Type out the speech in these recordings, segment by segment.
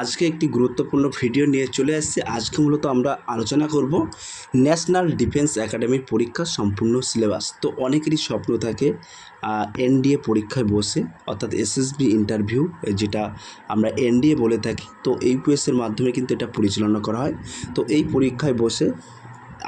আজকে একটি গুরুত্বপূর্ণ ভিডিও নিয়ে চলে আসছি। আজকে মূলত আমরা আলোচনা করব ন্যাশনাল ডিফেন্স একাডেমির পরীক্ষা সম্পূর্ণ সিলেবাস তো অনেকেরই স্বপ্ন থাকে এনডিএ পরীক্ষায় বসে, অর্থাৎ এসএসবি ইন্টারভিউ যেটা আমরা এনডিএ বলে থাকি। তো ইউপিএসের মাধ্যমে কিন্তু এটা পরিচালনা করা হয়। তো এই পরীক্ষায় বসে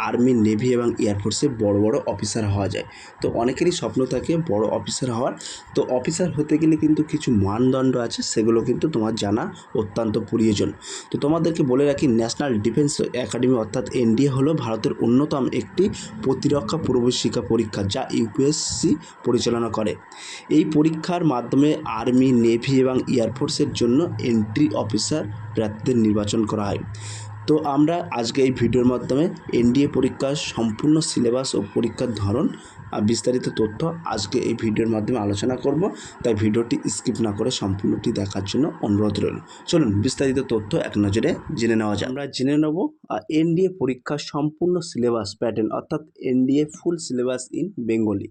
আর্মি, নেভি এবং এয়ারফোর্সে বড় বড় অফিসার হওয়া যায়। তো অনেকেরই স্বপ্ন থাকে বড় অফিসার হওয়ার। তো অফিসার হতে গেলে কিন্তু কিছু মানদণ্ড আছে, সেগুলো কিন্তু তোমার জানা অত্যন্ত প্রয়োজন। তো তোমাদেরকে বলে রাখি ন্যাশনাল ডিফেন্স একাডেমি অর্থাৎ এনডিএ হলো ভারতের অন্যতম একটি প্রতিরক্ষা প্রবেশিকা পরীক্ষা, যা ইউপিএসসি পরিচালনা করে। এই পরীক্ষার মাধ্যমে আর্মি, নেভি এবং এয়ারফোর্সের জন্য এন্ট্রি অফিসার প্রার্থীদের নির্বাচন করা হয়। তো আমরা আজকে এই ভিডিওর মাধ্যমে এনডিএ পরীক্ষার সম্পূর্ণ সিলেবাস ও পরীক্ষার ধরন আর বিস্তারিত তথ্য আজকে এই ভিডিওর মাধ্যমে আলোচনা করব। তাই ভিডিওটি স্কিপ না করে সম্পূর্ণটি দেখার জন্য অনুরোধ রইল। চলুন বিস্তারিত তথ্য এক নজরে জেনে নেওয়া যায় আমরা জেনে নেব এনডিএ পরীক্ষার সম্পূর্ণ সিলেবাস প্যাটার্ন অর্থাৎ NDA full syllabus in Bengali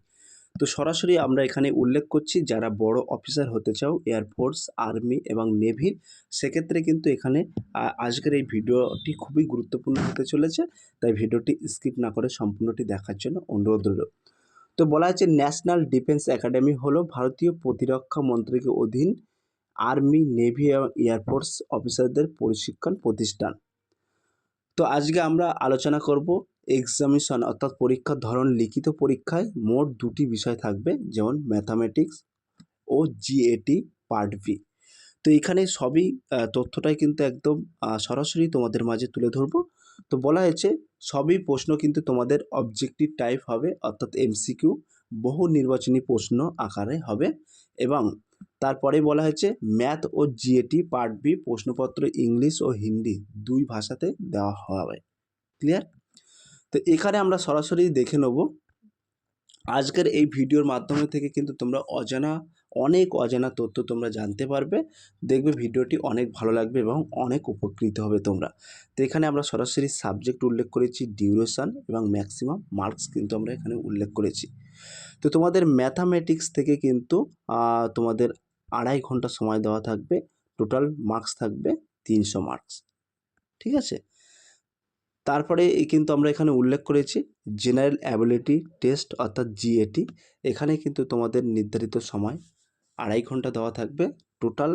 তো সরাসরি আমরা এখানে উল্লেখ করছি, যারা বড় অফিসার হতে চাও এয়ারফোর্স আর্মি এবং নেভির সেক্ষেত্রে কিন্তু এখানে আজকের এই ভিডিওটি খুবই গুরুত্বপূর্ণ হতে চলেছে। তাই ভিডিওটি স্কিপ না করে সম্পূর্ণটি দেখার জন্য অনুরোধ রইল। তো বলা হচ্ছে ন্যাশনাল ডিফেন্স একাডেমি হলো ভারতীয় প্রতিরক্ষা মন্ত্রীকে অধীন আর্মি নেভি এবং এয়ারফোর্স অফিসারদের প্রশিক্ষণ প্রতিষ্ঠান। তো আজকে আমরা আলোচনা করব এক্সামিশন অর্থাৎ পরীক্ষার ধরন লিখিত পরীক্ষায় মোট দুটি বিষয় থাকবে, যেমন ম্যাথামেটিক্স ও জিএটি পার্ট বি তো এখানে সবই তথ্যটাই কিন্তু একদম সরাসরি তোমাদের মাঝে তুলে ধরবো। তো বলা হয়েছে, সবই প্রশ্ন কিন্তু তোমাদের অবজেক্টিভ টাইপ হবে, অর্থাৎ এমসিকিউ বহু নির্বাচনী প্রশ্ন আকারে হবে এবং তারপরে বলা হয়েছে ম্যাথ ও জিএটি পার্ট বি প্রশ্নপত্র ইংলিশ ও হিন্দি দুই ভাষাতে দেওয়া হবে। ক্লিয়ার তো এখানে আমরা সরাসরি দেখে নেব। আজকের এই ভিডিওর মাধ্যমে থেকে কিন্তু তোমরা অজানা, অনেক অজানা তথ্য তোমরা জানতে পারবে। দেখবে ভিডিওটি অনেক ভালো লাগবে এবং অনেক উপকৃত হবে তোমরা। তো এখানে আমরা সরাসরি সাবজেক্ট উল্লেখ করেছি ডিউরেশন এবং ম্যাক্সিমাম মার্কস কিন্তু আমরা এখানে উল্লেখ করেছি। তো তোমাদের ম্যাথামেটিক্স থেকে কিন্তু তোমাদের আড়াই ঘণ্টা সময় দেওয়া থাকবে টোটাল মার্কস থাকবে তিনশো মার্কস ঠিক আছে? তারপরে কিন্তু আমরা এখানে উল্লেখ করেছি জেনারেল অ্যাবিলিটি টেস্ট অর্থাৎ জিএটি এখানে কিন্তু তোমাদের নির্ধারিত সময় আড়াই ঘণ্টা দেওয়া থাকবে টোটাল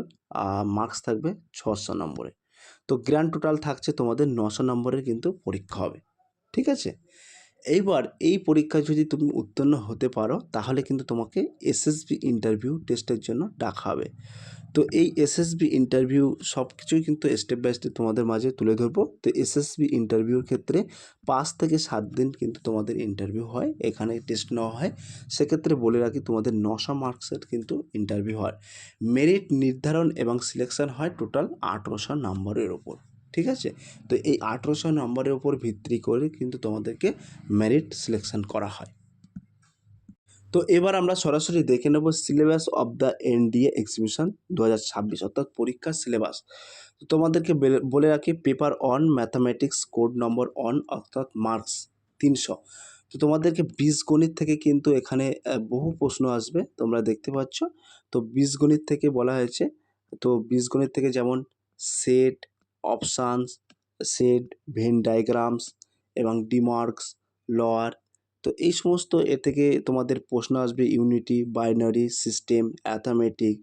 মার্কস থাকবে ছশো নম্বরে। তো গ্র্যান্ড টোটাল থাকছে তোমাদের নশো নম্বরের কিন্তু পরীক্ষা হবে, ঠিক আছে? এইবার এই পরীক্ষায় যদি তুমি উত্তীর্ণ হতে পারো, তাহলে কিন্তু তোমাকে এসএসবি ইন্টারভিউ টেস্টের জন্য ডাকা হবে। তো এই এসএসবি ইন্টারভিউ সব কিছুই কিন্তু স্টেপ বাই স্টেপ তোমাদের মাঝে তুলে ধরবো। তো এসএসবি ইন্টারভিউর ক্ষেত্রে পাঁচ থেকে সাত দিন কিন্তু তোমাদের ইন্টারভিউ হয়, এখানে টেস্ট নেওয়া হয়। সেক্ষেত্রে বলে রাখি, তোমাদের নশো মার্কসের কিন্তু ইন্টারভিউ হয়। মেরিট নির্ধারণ এবং সিলেকশন হয় টোটাল আঠেরোশো নম্বরের ওপর। ঠিক আছে? তো এই আঠেরোশো নম্বরের ওপর ভিত্তি করে কিন্তু তোমাদেরকে মেরিট সিলেকশন করা হয়। তো এবার আমরা সরাসরি দেখে নেব syllabus of the NDA exhibition দু হাজার ছাব্বিশ, অর্থাৎ পরীক্ষার সিলেবাস তো তোমাদেরকে বেলে- বলে রাখি paper on mathematics code number on অর্থাৎ মার্কস তিনশো। তো তোমাদেরকে বীজগণিত থেকে কিন্তু এখানে বহু প্রশ্ন আসবে, তোমরা দেখতে পাচ্ছ। তো বীজগণিত থেকে বলা হয়েছে, তো বীজগণিত থেকে যেমন set options set Venn diagrams এবং ডিমার্কস, লয়ার। তো এই সমস্ত এ থেকে তোমাদের প্রশ্ন আসবে unity, binary, system, arithmetic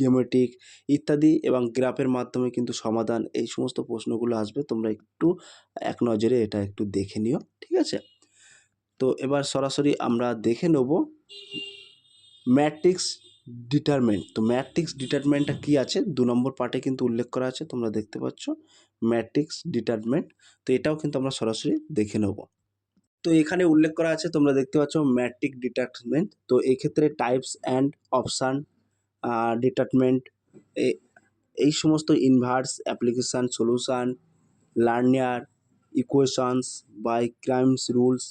geometric ইত্যাদি এবং গ্রাফের মাধ্যমে কিন্তু সমাধান এই সমস্ত প্রশ্নগুলো আসবে। তোমরা একটু এক নজরে এটা একটু দেখে নিও, ঠিক আছে? তো এবার সরাসরি আমরা দেখে নেব ম্যাট্রিক্স ডিটারমেন্ট তো ম্যাট্রিক্স ডিটারমেন্টটা কী আছে? দু নম্বর পার্টে কিন্তু উল্লেখ করা আছে, তোমরা দেখতে পাচ্ছ। ম্যাট্রিক্স ডিটারমেন্ট তো এটাও কিন্তু আমরা সরাসরি দেখে নেব। তো এখানে উল্লেখ করা আছে, তোমরা দেখতে পাচ্ছ ম্যাট্রিক ডিটারমেন্ট তো এক্ষেত্রে টাইপস অ্যান্ড অপশান ডিটারমেন্ট এই সমস্ত inverse application solution linear equations by Cramer's rules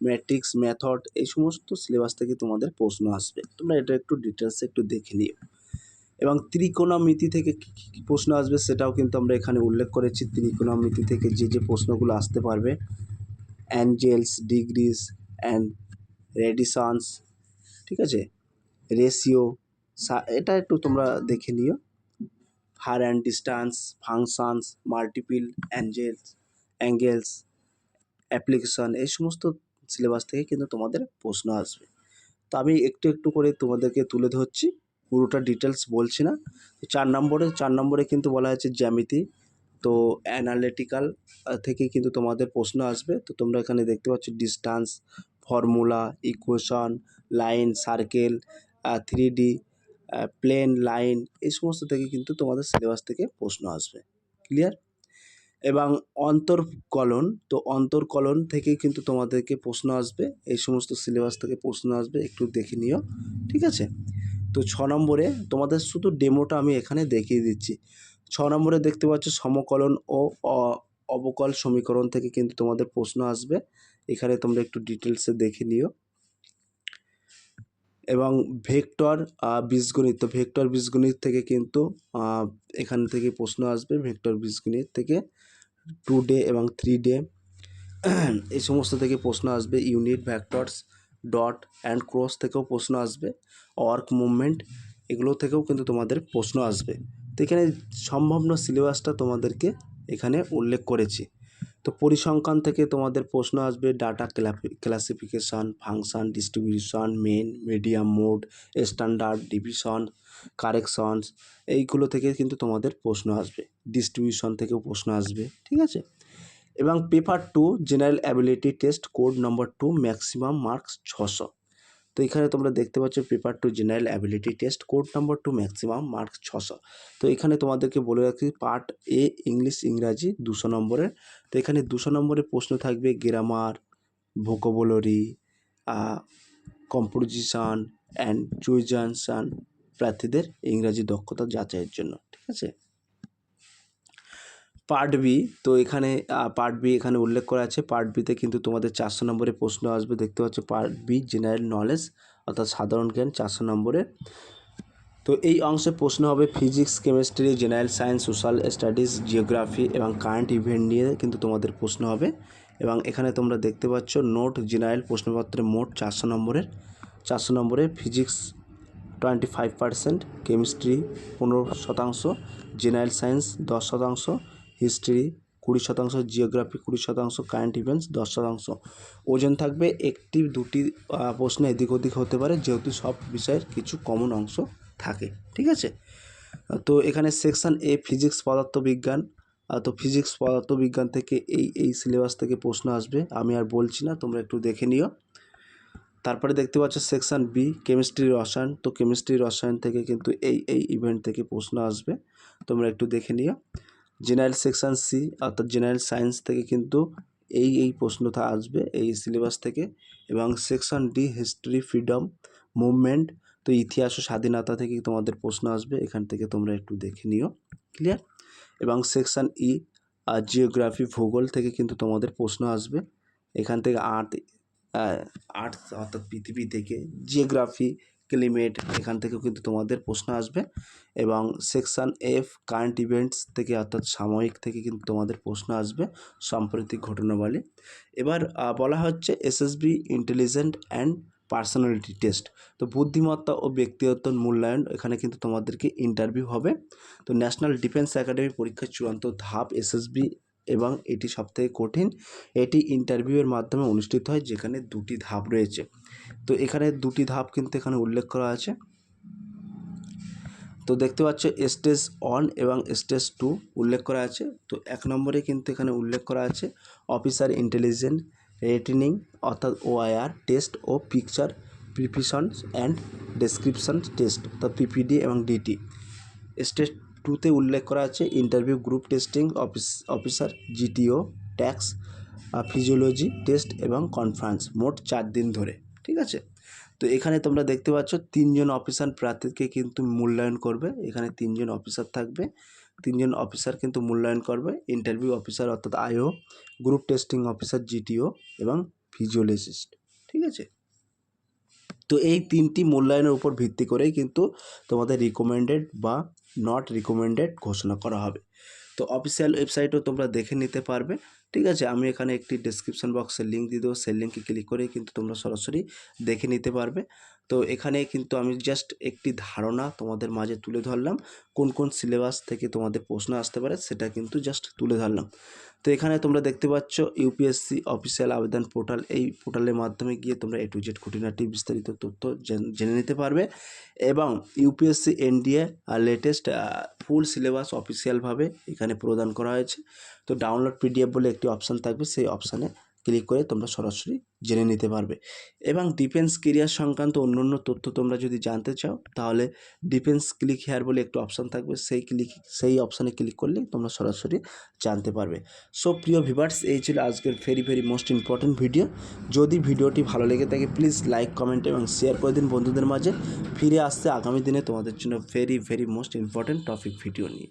matrix method এই সমস্ত সিলেবাস থেকে তোমাদের প্রশ্ন আসবে। তোমরা এটা একটু ডিটেলসে একটু দেখে নিও। এবং ত্রিকোণমিতি থেকে কী কী প্রশ্ন আসবে সেটাও কিন্তু আমরা এখানে উল্লেখ করেছি। ত্রিকোণমিতি থেকে যে যে প্রশ্নগুলো আসতে পারবে। অ্যাঞ্জেলস ডিগ্রিজ অ্যান্ড রেডিসান্স ঠিক আছে? রেশিও এটা একটু তোমরা দেখে নিও। Far and distance functions multiple angles angles application এই সমস্ত সিলেবাস থেকে কিন্তু তোমাদের প্রশ্ন আসবে। তো আমি একটু একটু করে তোমাদেরকে তুলে ধরছি, পুরোটা ডিটেলস বলছি না। চার নম্বরে চার নম্বরে কিন্তু বলা হয়েছে জ্যামিতি, তো অ্যানালিটিক্যাল থেকে কিন্তু তোমাদের প্রশ্ন আসবে। তো তোমরা এখানে দেখতে পাচ্ছ distance formula equation line circle three D plane line এই সমস্ত থেকে কিন্তু তোমাদের সিলেবাস থেকে প্রশ্ন আসবে। ক্লিয়ার এবং অন্তর্কলন, তো অন্তর্কলন থেকেই কিন্তু তোমাদেরকে প্রশ্ন আসবে, এই সমস্ত সিলেবাস থেকে প্রশ্ন আসবে, একটু দেখে নিও, ঠিক আছে? তো ছ নম্বরে তোমাদের শুধু ডেমোটা আমি এখানে দেখিয়ে দিচ্ছি। ছ নম্বরে দেখতে পাচ্ছ সমকলন ও অবকল সমীকরণ থেকে কিন্তু তোমাদের প্রশ্ন আসবে, এখানে তোমরা একটু ডিটেলসে দেখে নিও। এবং ভেক্টর বীজগণিত, তো ভেক্টর, বীজগণিত থেকে কিন্তু এখান থেকে প্রশ্ন আসবে, ভেক্টর, বীজগণিত থেকে। টু ডে এবং থ্রি ডে এই সমস্ত থেকে প্রশ্ন আসবে unit vectors dot and cross থেকেও প্রশ্ন আসবে। ওয়ার্ক মুভমেন্ট এগুলো থেকেও কিন্তু তোমাদের প্রশ্ন আসবে। তো এখানে সম্ভাব্য সিলেবাসটা তোমাদেরকে এখানে উল্লেখ করেছি। তো পরিসংখ্যান থেকে তোমাদের প্রশ্ন আসবে data classification function distribution mean medium mode standard division corrections এইগুলো থেকে কিন্তু তোমাদের প্রশ্ন আসবে। ডিস্ট্রিবিউশন থেকেও প্রশ্ন আসবে, ঠিক আছে? এবং paper two general ability test code number two maximum marks ছশো। তো এখানে তোমরা দেখতে পাচ্ছ paper two general ability test code number two maximum marks ছশো। তো এখানে তোমাদেরকে বলে রাখি পার্ট এ ইংলিশ ইংরাজি, দুশো নম্বরের। তো এখানে দুশো নম্বরের প্রশ্ন থাকবে গ্রামার ভোকাবুলারি কম্পোজিশন অ্যান্ড চুইজানশান প্রার্থীদের ইংরাজি দক্ষতা যাচাইয়ের জন্য, ঠিক আছে? পার্ট বি তো এখানে পার্ট বি এখানে উল্লেখ করা আছে। পার্ট বিতে কিন্তু তোমাদের চারশো নম্বরে প্রশ্ন আসবে। দেখতে পাচ্ছ পার্ট বি জেনারেল নলেজ অর্থাৎ সাধারণ জ্ঞান, চারশো নম্বরে। তো এই অংশে প্রশ্ন হবে physics chemistry general science social studies geography এবং কারেন্ট ইভেন্ট নিয়ে কিন্তু তোমাদের প্রশ্ন হবে। এবং এখানে তোমরা দেখতে পাচ্ছ নোট জেনারেল প্রশ্নপত্রে মোট চারশো নম্বরের। চারশো নম্বরে physics twenty five percent chemistry পনেরো শতাংশ জেনারেল সায়েন্স দশ শতাংশ হিস্ট্রি কুড়ি শতাংশ জিওগ্রাফি কুড়ি শতাংশ কারেন্ট ইভেন্টস দশ শতাংশ। ওজন থাকবে একটি, দুটি প্রশ্ন এদিক ওদিক হতে পারে, যেহেতু সব বিষয়ের কিছু কমন অংশ থাকে, ঠিক আছে? তো এখানে সেকশন এ ফিজিক্স পদার্থবিজ্ঞান। তো ফিজিক্স পদার্থবিজ্ঞান থেকে এই এই সিলেবাস থেকে প্রশ্ন আসবে, আমি আর বলছি না, তোমরা একটু দেখে নিও। তারপরে দেখতে পাচ্ছ সেকশন বি কেমিস্ট্রি রসায়ন। তো কেমিস্ট্রি রসায়ন থেকে কিন্তু এই এই ইভেন্ট থেকে প্রশ্ন আসবে, তোমরা একটু দেখে নিও। জেনারেল সেকশন সি অর্থাৎ জেনারেল সায়েন্স থেকে কিন্তু এই এই প্রশ্নটা আসবে, এই সিলেবাস থেকে এবং section D history, freedom, movement, তো ইতিহাস ও স্বাধীনতা থেকে তোমাদের প্রশ্ন আসবে, এখান থেকে তোমরা একটু দেখে নিও ক্লিয়ার এবং সেকশন ই আর জিওগ্রাফি, ভূগোল থেকে কিন্তু তোমাদের প্রশ্ন আসবে, এখান থেকে আর্থ আর্থ অর্থাৎ পৃথিবী থেকে, জিওগ্রাফি ক্লিমেট এখান থেকেও কিন্তু তোমাদের প্রশ্ন আসবে এবং সেকশন এফ কারেন্ট ইভেন্টস থেকে অর্থাৎ সাময়িক থেকে কিন্তু তোমাদের প্রশ্ন আসবে সাম্প্রতিক ঘটনাবলী। এবার বলা হচ্ছে SSB intelligent and personality test তো বুদ্ধিমত্তা ও ব্যক্তিগত মূল্যায়ন এখানে কিন্তু তোমাদেরকে ইন্টারভিউ হবে। তো ন্যাশনাল ডিফেন্স একাডেমি পরীক্ষার চূড়ান্ত ধাপ এসএসবি এবং এটি সবথেকে কঠিন। এটি ইন্টারভিউয়ের মাধ্যমে অনুষ্ঠিত হয়, যেখানে দুটি ধাপ রয়েছে। তো এখানে দুটি ধাপ কিন্তু এখানে উল্লেখ করা আছে। তো দেখতে পাচ্ছ স্টেজ ওয়ান এবং স্টেজ টু উল্লেখ করা আছে। তো এক নম্বরে কিন্তু এখানে উল্লেখ করা আছে অফিসার ইন্টেলিজেন্ট রেটিনিং অর্থাৎ OIR test O picture perception and description test অর্থাৎ পিপিডি এবং ডিটি স্টেজ টুতে উল্লেখ করা আছে interview group testing office officer GTO tasks physiology test এবং কনফারেন্স মোট চার দিন ধরে, ঠিক আছে? তো এখানে তোমরা দেখতে পাচ্ছ, তিনজন অফিসার প্রার্থীকে কিন্তু মূল্যায়ন করবে, এখানে তিনজন অফিসার থাকবে, তিনজন অফিসার কিন্তু মূল্যায়ন করবে ইন্টারভিউ অফিসার অর্থাৎ IO group testing officer GTO এবং ফিজিওলজিস্ট ঠিক আছে? তো এই তিনটি মূল্যায়নের উপর ভিত্তি করেই কিন্তু তোমাদের রিকমেন্ডেড বা নট রিকমেন্ডেড ঘোষণা করা হবে। তো অফিসিয়াল ওয়েবসাইটও তোমরা দেখে নিতে পারবে। ঠিক আছে, আমি এখানে একটি ডেসক্রিপশন বক্সের লিঙ্ক দিয়ে দেবো। সেই লিঙ্কে ক্লিক করে কিন্তু তোমরা সরাসরি দেখে নিতে পারবে। তো এখানে কিন্তু আমি জাস্ট একটি ধারণা তোমাদের মাঝে তুলে ধরলাম। কোন কোন সিলেবাস থেকে তোমাদের প্রশ্ন আসতে পারে সেটা কিন্তু জাস্ট তুলে ধরলাম। তো এখানে তোমরা দেখতে পাচ্ছ ইউপিএসসি অফিসিয়াল আবেদন পোর্টাল এই পোর্টালের মাধ্যমে গিয়ে তোমরা এ টু জেড খুঁটিনাটি বিস্তারিত তথ্য জেনে নিতে পারবে এবং UPSC NDA latest full syllabus অফিসিয়ালভাবে এখানে প্রদান করা হয়েছে। তো ডাউনলোড পিডিএফ বলে একটি অপশান থাকবে। সেই অপশানে ক্লিক করে তোমরা সরাসরি জেনে নিতে পারবে। এবং ডিফেন্স কেরিয়ার সংক্রান্ত অন্য অন্য তথ্য তোমরা যদি জানতে চাও, তাহলে ডিফেন্স ক্লিক হেয়ার বলে একটি অপশান থাকবে। সেই ক্লিক সেই অপশানে ক্লিক করলেই তোমরা সরাসরি জানতে পারবে। সো প্রিয় ভিভার্স এই ছিল আজকের very very most important video যদি ভিডিওটি ভালো লেগে থাকে প্লিজ লাইক কমেন্ট এবং শেয়ার করে দিন বন্ধুদের মাঝে। ফিরে আসতে আগামী দিনে তোমাদের জন্য very very most important topic video নিয়ে।